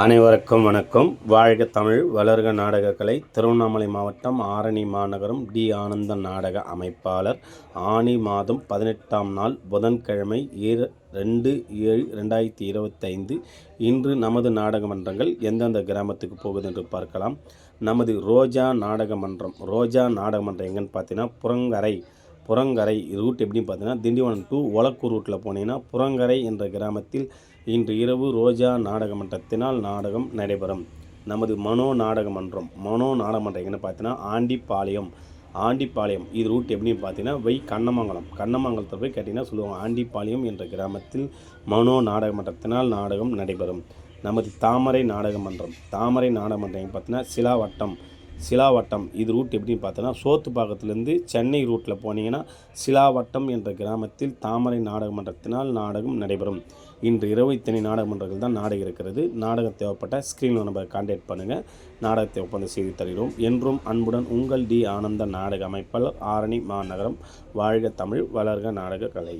அனைவருக்கும் வணக்கம். வாழ்க தமிழ் வளர்க நாடகக்கலை திருவண்ணாமலை மாவட்டம் ஆரணி மாநகரம் டி ஆனந்த நாடக அமைப்பாளர். ஆனி மாதம் பதினெட்டாம் நாள் புதன்கிழமை ஈர ரெண்டு ஏழு ரெண்டாயிரத்தி இருபத்தைந்து. இன்று நமது நாடக மன்றங்கள் எந்தெந்த கிராமத்துக்கு போகுது என்று பார்க்கலாம். நமது ரோஜா நாடக மன்றம் ரோஜா நாடக மன்றம் எங்கன்னு பார்த்தீங்கன்னா புறங்கரை புறங்கரை ரூட் எப்படின்னு பார்த்தீங்கன்னா திண்டிவனம் டு ஒலக்கூர் ரூட்டில் போனீங்கன்னா புறங்கரை என்ற கிராமத்தில் இன்று இரவு ரோஜா நாடக மன்றத்தினால் நாடகம் நடைபெறும். நமது மனோ நாடக மன்றம் மனோ நாடக மன்றம் எங்கன்னு பார்த்தீங்கன்னா ஆண்டிப்பாளையம். ஆண்டிப்பாளையம் இது ரூட் எப்படின்னு பார்த்தீங்கன்னா வை கண்ணமங்கலம். கண்ணமங்கலத்தில் போய் கேட்டிங்கன்னா சொல்லுவாங்க ஆண்டிப்பாளையம் என்ற கிராமத்தில் மனோ நாடக மன்றத்தினால் நாடகம் நடைபெறும். நமது தாமரை நாடக மன்றம் தாமரை நாடக மன்றம் பார்த்தீங்கன்னா சிலாவட்டம். சிலாவட்டம். இது ரூட் எப்படின்னு பார்த்தோன்னா சோத்துப்பாக்கத்துலேருந்து சென்னை ரூட்டில் போனீங்கன்னா சிலாவட்டம் என்ற கிராமத்தில் தாமரை நாடக மன்றத்தினால் நாடகம் நடைபெறும். இன்று இரவு இத்தனை நாடக மன்றங்கள் தான் நாடகம் இருக்கிறது. நாடகம் தேவைப்பட்ட ஸ்க்ரீனில் நம்பரை கான்டாக்ட் பண்ணுங்கள் நாடகத்தை ஒப்பந்தம் செய்து தருகிறோம். என்றும் அன்புடன் உங்கள் டி ஆனந்த நாடக அமைப்பாளர் ஆரணி மாநகரம். வாழ்க தமிழ் வளர்க நாடக கலை.